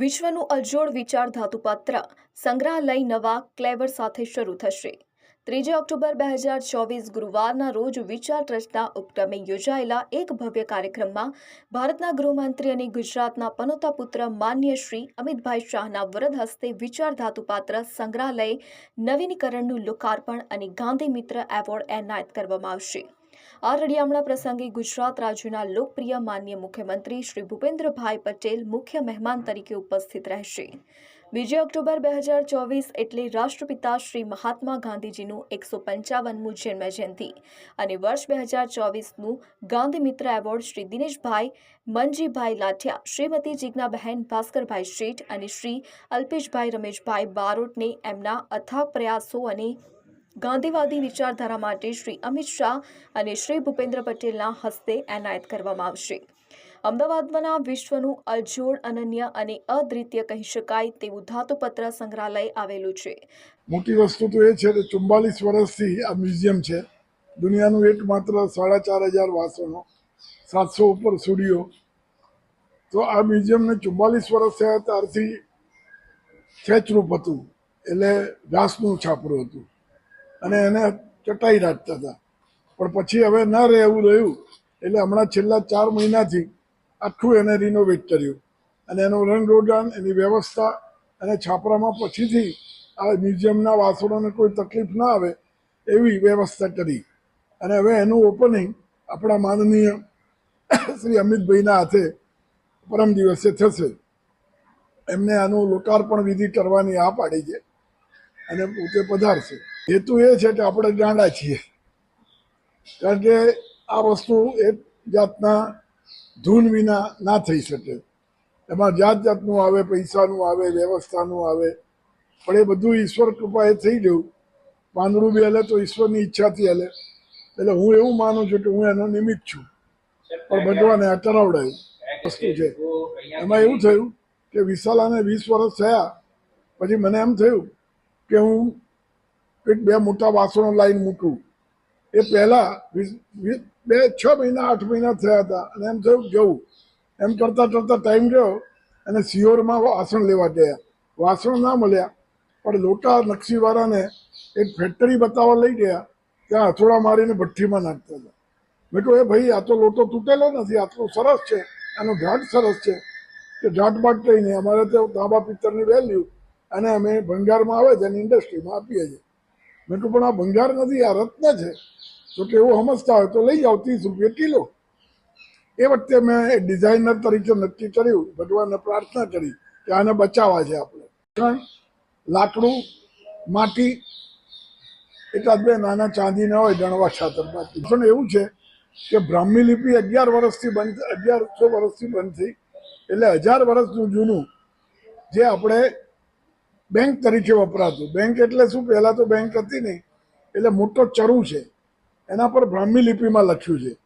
વિશ્વનું અજોડ વિચાર ધાતુપાત્ર સંગ્રહાલય નવા ક્લેવર સાથે શરૂ થશે. ત્રીજી ઓક્ટોબર બે હજાર ચોવીસ ગુરુવારના રોજ વિચાર ટ્રસ્ટના ઉપક્રમે યોજાયેલા એક ભવ્ય કાર્યક્રમમાં ભારતના ગૃહમંત્રી અને ગુજરાતના પનોતા પુત્ર માન્ય શ્રી અમિતભાઈ શાહના વરદ હસ્તે વિચાર ધાતુપાત્ર સંગ્રહાલય નવીનીકરણનું લોકાર્પણ અને ગાંધી મિત્ર એવોર્ડ એનાયત કરવામાં આવશે. આ રડિયામણા પ્રસંગે ગુજરાત રાજ્યના લોકપ્રિય માન્ય મુખ્યમંત્રી શ્રી ભૂપેન્દ્રભાઈ પટેલ મુખ્ય મહેમાન તરીકે ઉપસ્થિત રહેશે. બીજી ઓક્ટોબર બે હજાર ચોવીસ એટલે રાષ્ટ્રપિતા શ્રી મહાત્મા ગાંધીજીનું એકસો પંચાવનમું જન્મ જયંતિ અને વર્ષ બે હજાર ચોવીસનું ગાંધી મિત્ર એવોર્ડ શ્રી દિનેશભાઈ મનજીભાઈ લાઠિયા, શ્રીમતી જિજ્ઞાબહેન ભાસ્કરભાઈ શેઠ અને શ્રી અલ્પેશભાઈ રમેશભાઈ બારોટને એમના અથાગ પ્રયાસો અને ગાંધીવાદી વિચારધારા માટે શ્રી અમિત શાહ અને શ્રી ભૂપેન્દ્ર પટેલના હસ્તે એનાયત કરવામાં આવશે. અમદાવાદમાં વિશ્વનું અજોડ, અનન્ય અને અદ્વિતીય કહી શકાય તેવું ધાતુપત્ર સંગ્રહાલય આવેલું છે. મોટી વસ્તુ તો એ છે કે ચુમ્બાલીસ વર્ષથી આ મ્યુઝિયમ છે. દુનિયાનું એકમાત્ર સાડા ચાર હજાર વાસણો, સાતસો ઉપર સુડીઓ તો આ મ્યુઝિયમને ચુમ્બાલીસ વર્ષ થયા ત્યારથી ખેંચરૂપ હતું. એટલે ઘાસનું છાપરું હતું. અને એને ચટાઈ રાખતા હતા. પણ પછી હવે ન રહે એવું રહ્યું, એટલે હમણાં છેલ્લા ચાર મહિનાથી આખું એને રિનોવેટ કર્યું. અને એનું રંગરોગાન, એની વ્યવસ્થા અને છાપરામાં પછીથી આ મ્યુઝિયમના વાસણોને કોઈ તકલીફ ના આવે એવી વ્યવસ્થા કરી. અને હવે એનું ઓપનિંગ આપણા માનનીય શ્રી અમિતભાઈના હાથે પરમ દિવસે થશે. એમને આનું લોકાર્પણ વિધિ કરવાની આ પાડી છે અને પોતે પધારશે. હેતુ એ છે કે આપણે ગાંડા છીએ. કારણ કે આ વસ્તુ એક જાતના ધૂન વિના ના થઈ શકે. એમાં જાત જાતનું આવે, પૈસાનું આવે, વ્યવસ્થાનું આવે. પણ એ બધું ઈશ્વર કૃપાએ થઈ ગયું. પાંદડું બી હલે તો ઈશ્વરની ઈચ્છાથી હલે. એટલે હું એવું માનું છું કે હું એનો નિમિત્ત છું. પણ ભગવાને આ વસ્તુ છે. એમાં એવું થયું કે વિશાલાને વીસ વર્ષ થયા. પછી મને એમ થયું કે હું કંઈક બે મોટા વાસણો લાઈન મૂકું એ પહેલાં બે, છ મહિના, આઠ મહિના થયા હતા. અને એમ થયું જવું. એમ કરતાં કરતાં ટાઈમ ગયો અને સિયોરમાં વાસણ લેવા ગયા. વાસણ ના મળ્યા. પણ લોટા નકશીવાળાને એક ફેક્ટરી બતાવવા લઈ ગયા ત્યાં હથોડા મારીને ભઠ્ઠીમાં નાખતા હતા. મેં કહું એ ભાઈ, આ તો લોટો તૂટેલો નથી. આટલો સરસ છે. આનો ઘાટ સરસ છે. કે ઘાટ બાટ કંઈ નહીં. અમારે તો તાંબા પિત્તરની વેલ્યુ અને અમે ભંગારમાં આવે છે અને ઇન્ડસ્ટ્રીમાં આપીએ છીએ. મેં કહું પણ આ ભંગાર નથી આ રત્ન છે. તો કે એવું સમજતા હોય તો લઈ જાઓ, ત્રીસ રૂપિયા કિલો. એ વખતે મેં એક ડિઝાઇનર તરીકે નક્કી કર્યું, ભગવાનને પ્રાર્થના કરી કે આને બચાવવા છે આપણે. પણ લાકડું, માટી, એકાદ બે નાના ચાંદીના હોય ગણવા છાતરમાંથી પણ એવું છે કે બ્રાહ્મી લિપિ અગિયાર વર્ષથી બંધ, અગિયારસો વર્ષથી બંધ થઈ. એટલે હજાર વર્ષનું જૂનું જે આપણે બેંક તરીકે વપરાતું. બેંક એટલે શું? પહેલાં તો બેંક હતી નહીં. એટલે મોટો ચરુ છે. એના પર બ્રાહ્મી લિપિમાં લખ્યું છે.